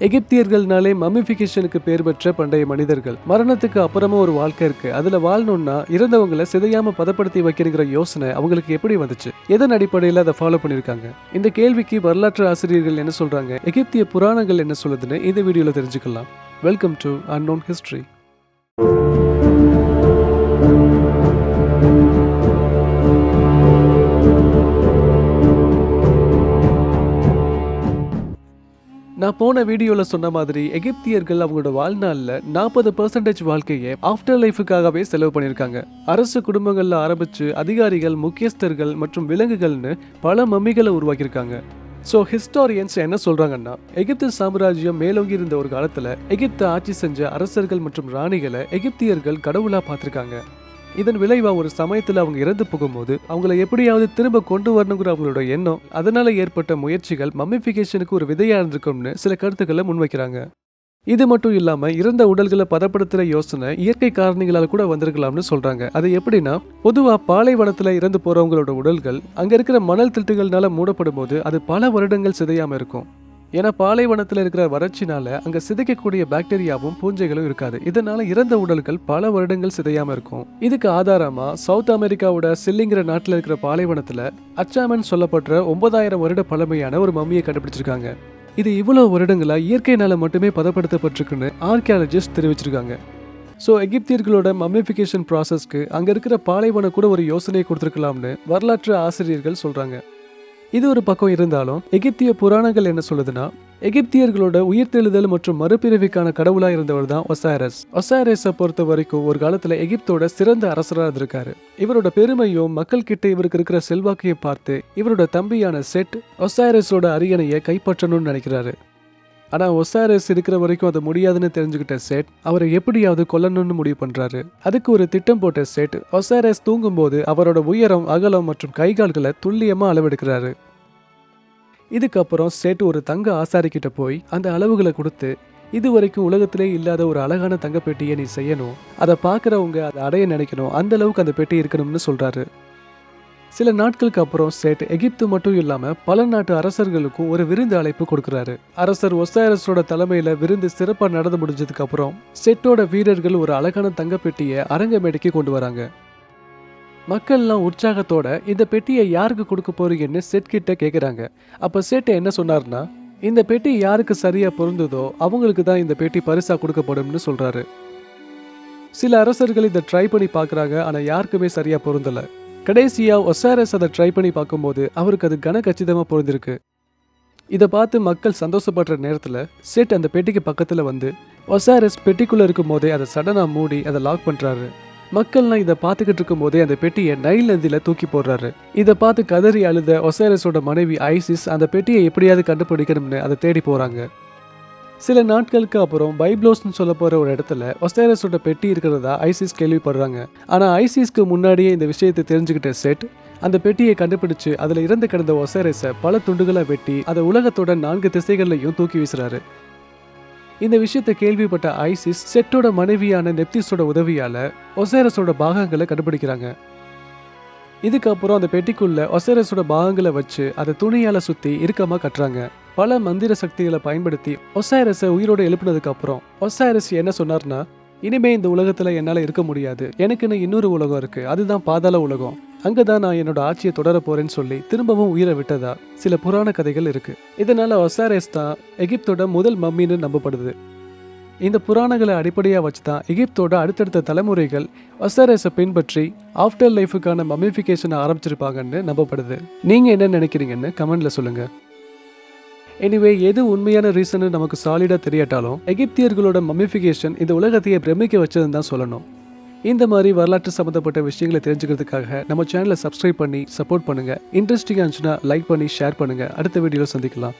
எகிப்தியர்கள்னாலே மம்மிஃபிகேஷனுக்கு பேர் பெற்ற பண்டைய மனிதர்கள். மரணத்துக்கு அப்புறமா ஒரு வாழ்க்கை இருக்கு. அதுல வாழணும்னா இறந்தவங்களை சிதையாம பதப்படுத்தி வைக்கிறங்கிற யோசனை அவங்களுக்கு எப்படி வந்துச்சு? எதன் அடிப்படையில் அதை ஃபாலோ பண்ணியிருக்காங்க இந்த கேள்விக்கு வரலாற்று ஆசிரியர்கள் என்ன சொல்றாங்க? எகிப்திய புராணங்கள் என்ன சொல்லுதுன்னு இந்த வீடியோல தெரிஞ்சுக்கலாம். வெல்கம் டு அன்னோன் ஹிஸ்டரி நான் போன வீடியோவில் சொன்ன மாதிரி எகிப்தியர்கள் அவங்களோட வாழ்நாளில் நாற்பது பர்சன்டேஜ் வாழ்க்கையை ஆஃப்டர் லைஃபுக்காகவே செலவு பண்ணியிருக்காங்க. அரசு குடும்பங்களில் ஆரம்பித்து அதிகாரிகள் முக்கியஸ்தர்கள் மற்றும் விலங்குகள்னு பல மம்மிகளை உருவாக்கியிருக்காங்க. ஸோ ஹிஸ்டாரியன்ஸ் என்ன சொல்கிறாங்கன்னா எகிப்து சாம்ராஜ்யம் மேலோங்கி இருந்த ஒரு காலத்தில் எகிப்தை ஆட்சி செஞ்ச அரசர்கள் மற்றும் ராணிகளை எகிப்தியர்கள் கடவுளாக பார்த்துருக்காங்க. இதன் விளைவாக ஒரு சமயத்தில் அவங்க இறந்து போகும்போது அவங்கள எப்படியாவது திரும்ப கொண்டு வரணுங்கிற அவங்களோட எண்ணம் அதனால ஏற்பட்ட முயற்சிகள் மம்மிஃபிகேஷனுக்கு ஒரு விதையா இருந்திருக்கும்னு சில கருத்துக்களை முன்வைக்கிறாங்க. இது மட்டும் இல்லாமல் இறந்த உடல்களை பதப்படுத்துகிற யோசனை இயற்கை காரணிகளால் கூட வந்திருக்கலாம்னு சொல்கிறாங்க அது எப்படின்னா பொதுவாக பாலைவனத்தில் இறந்து போகிறவங்களோட உடல்கள் அங்கே இருக்கிற மணல் திட்டுகள்னால மூடப்படும் போது அது பல வருடங்கள் சிதையாமல் இருக்கும். ஏன்னா பாலைவனத்தில் இருக்கிற வறட்சினால அங்கே சிதைக்கக்கூடிய பாக்டீரியாவும் பூஞ்சைகளும் இருக்காது. இதனால இறந்த உடல்கள் பல வருடங்கள் சிதையாம இருக்கும். இதுக்கு ஆதாரமா சவுத் அமெரிக்காவோட சில்லிங்கிற நாட்டில் இருக்கிற பாலைவனத்துல அச்சாமன் சொல்லப்படுற ஒன்பதாயிரம் வருட பழமையான ஒரு மம்மியை கண்டுபிடிச்சிருக்காங்க. இது இவ்வளோ வருடங்களா இயற்கையினால மட்டுமே பதப்படுத்தப்பட்டிருக்குன்னு ஆர்கியாலஜிஸ்ட் தெரிவிச்சிருக்காங்க. ஸோ எகிப்தியர்களோட மம்மிஃபிகேஷன் ப்ராசஸ்க்கு அங்கே இருக்கிற பாலைவனம் கூட ஒரு யோசனை கொடுத்துருக்கலாம்னு வரலாற்று ஆசிரியர்கள் சொல்கிறாங்க இது ஒரு பக்கம் இருந்தாலும் எகிப்திய புராணங்கள் என்ன சொல்லுதுன்னா எகிப்தியர்களோட உயிர்த்தெழுதல் மற்றும் மறுபிறவிக்கான கடவுளா இருந்தவர் தான் ஒசாரஸ் ஒசாரஸை பொறுத்த வரைக்கும் ஒரு காலத்துல எகிப்தோட சிறந்த அரசராக இருந்திருக்காரு. இவரோட பெருமையும் மக்கள் கிட்ட இவருக்கு இருக்கிற செல்வாக்கையும் பார்த்து இவரோட தம்பியான செட் ஒசாரஸோட அரியணையை கைப்பற்றணும்னு நினைக்கிறாரு. ஆனால் ஒசாரஸ் இருக்கிற வரைக்கும் அது முடியாதுன்னு தெரிஞ்சுக்கிட்ட செட் அவரை எப்படியாவது கொல்லணும்னு முடிவு பண்ணுறாரு அதுக்கு ஒரு திட்டம் போட்ட செட் ஒசாரஸ் தூங்கும்போது அவரோட உயரம் அகலம் மற்றும் கைகால்களை துல்லியமாக அளவெடுக்கிறாரு. இதுக்கப்புறம் செட் ஒரு தங்க ஆசாரிக்கிட்ட போய் அந்த அளவுகளை கொடுத்து இது வரைக்கும் உலகத்திலே இல்லாத ஒரு அழகான தங்க பெட்டியை நீ செய்யணும். அதை பார்க்குறவங்க அதை அடைய நினைக்கணும். அந்த அளவுக்கு அந்த பெட்டி இருக்கணும்னு சொல்கிறாரு சில நாட்களுக்கு அப்புறம் சேட் எகிப்து மட்டும் இல்லாம பல நாட்டு அரசர்களுக்கும் ஒரு விருந்து அழைப்பு கொடுக்குறாரு. அரசர் ஒசாரஸோட தலைமையில விருந்து சிறப்பா நடந்து முடிஞ்சதுக்கு அப்புறம் செட்டோட வீரர்கள் ஒரு அழகான தங்க பெட்டியை அரங்கமேடைக்கு கொண்டு வராங்க. மக்கள்லாம் உற்சாகத்தோட இந்த பெட்டியை யாருக்கு கொடுக்க போறீங்கன்னு செட் கிட்ட கேட்குறாங்க அப்போ செட் என்ன சொன்னார்னா இந்த பெட்டி யாருக்கு சரியா பொருந்ததோ அவங்களுக்கு தான் இந்த பெட்டி பரிசா கொடுக்கப்படும்னு சொல்றாரு. சில அரசர்கள் இதை ட்ரை பண்ணி பார்க்குறாங்க ஆனால் யாருக்குமே சரியா பொருந்தலை. கடைசியாக ஒசாரஸ் அதை ட்ரை பண்ணி பார்க்கும்போது அவருக்கு அது கன கச்சிதமாக பொருந்திருக்கு இதை பார்த்து மக்கள் சந்தோஷப்படுற நேரத்தில் செட் அந்த பெட்டிக்கு பக்கத்தில் வந்து ஒசாரஸ் பெட்டிக்குள்ள இருக்கும் போதே அதை சடனாக மூடி அதை லாக் பண்ணுறாரு மக்கள்லாம் இதை பார்த்துக்கிட்டு இருக்கும் போதே அந்த பெட்டியை நைல் நதியில் தூக்கி போடுறாரு. இதை பார்த்து கதறி அழுத ஒசாரஸோட மனைவி ஐசிஸ் அந்த பெட்டியை எப்படியாவது கண்டுபிடிக்கணும்னு அதை தேடி போகிறாங்க சில நாட்களுக்கு அப்புறம் பைப்ளோஸ்னு சொல்ல போகிற ஒரு இடத்துல ஒசேரஸோட பெட்டி இருக்கிறதா ஐசிஸ் கேள்விப்படுறாங்க. ஆனால் ஐசிஸ்க்கு முன்னாடியே இந்த விஷயத்தை தெரிஞ்சுக்கிட்ட செட் அந்த பெட்டியை கண்டுபிடிச்சு அதில் இறந்து கிடந்த ஒசேரஸை பல துண்டுகளாக வெட்டி அதை உலகத்தோட நான்கு திசைகள்லையும் தூக்கி வீசுறாரு. இந்த விஷயத்தை கேள்விப்பட்ட ஐசிஸ் செட்டோட மனைவியான நெப்திஸோட உதவியால் ஒசேரஸோட பாகங்களை கண்டுபிடிக்கிறாங்க. இதுக்கப்புறம் அந்த பெட்டிக்குள்ள ஒசேரஸோட பாகங்களை வச்சு அதை துணியால் சுற்றி இறுக்கமாக கட்டுறாங்க. பல மந்திர சக்திகளை பயன்படுத்தி ஒசைரஸை உயிரோட எழுப்பினதுக்கு அப்புறம் ஒசைரஸ் என்ன சொன்னார்னா இனிமே இந்த உலகத்துல என்னால இருக்க முடியாது. எனக்குன்னு இன்னொரு உலகம் இருக்கு. அதுதான் பாதாள உலகம். அங்கதான் நான் என்னோட ஆட்சியை தொடர போறேன்னு சொல்லி திரும்பவும் உயிரை விட்டதா சில புராண கதைகள் இருக்கு. இதனால ஒசாரேஸ் தான் எகிப்தோட முதல் மம்மின்னு நம்பப்படுது. இந்த புராணங்களை அடிப்படையாக வச்சு தான் எகிப்தோட அடுத்தடுத்த தலைமுறைகள் ஒசாரஸை பின்பற்றி ஆஃப்டர் லைஃபுக்கான மம்மிஃபிகேஷனை ஆரம்பிச்சிருப்பாங்கன்னு நம்பப்படுது. நீங்கள் என்ன நினைக்கிறீங்கன்னு கமெண்டில் சொல்லுங்கள் எனிவே எது உண்மையான ரீசன் நமக்கு சாலிடா தெரியாட்டாலும் எகிப்தியர்களோட மம்மிஃபிகேஷன் இந்த உலகத்தையே பிரமிக்க வச்சதுன்னு தான் சொல்லணும். இந்த மாதிரி வரலாற்று சம்மந்தப்பட்ட விஷயங்களை தெரிஞ்சுக்கிறதுக்காக நம்ம சேனலை சப்ஸ்கிரைப் பண்ணி சப்போர்ட் பண்ணுங்க. இன்ட்ரெஸ்டிங்காக இருந்துச்சுன்னா லைக் பண்ணி ஷேர் பண்ணுங்க. அடுத்த வீடியோவில் சந்திக்கலாம்.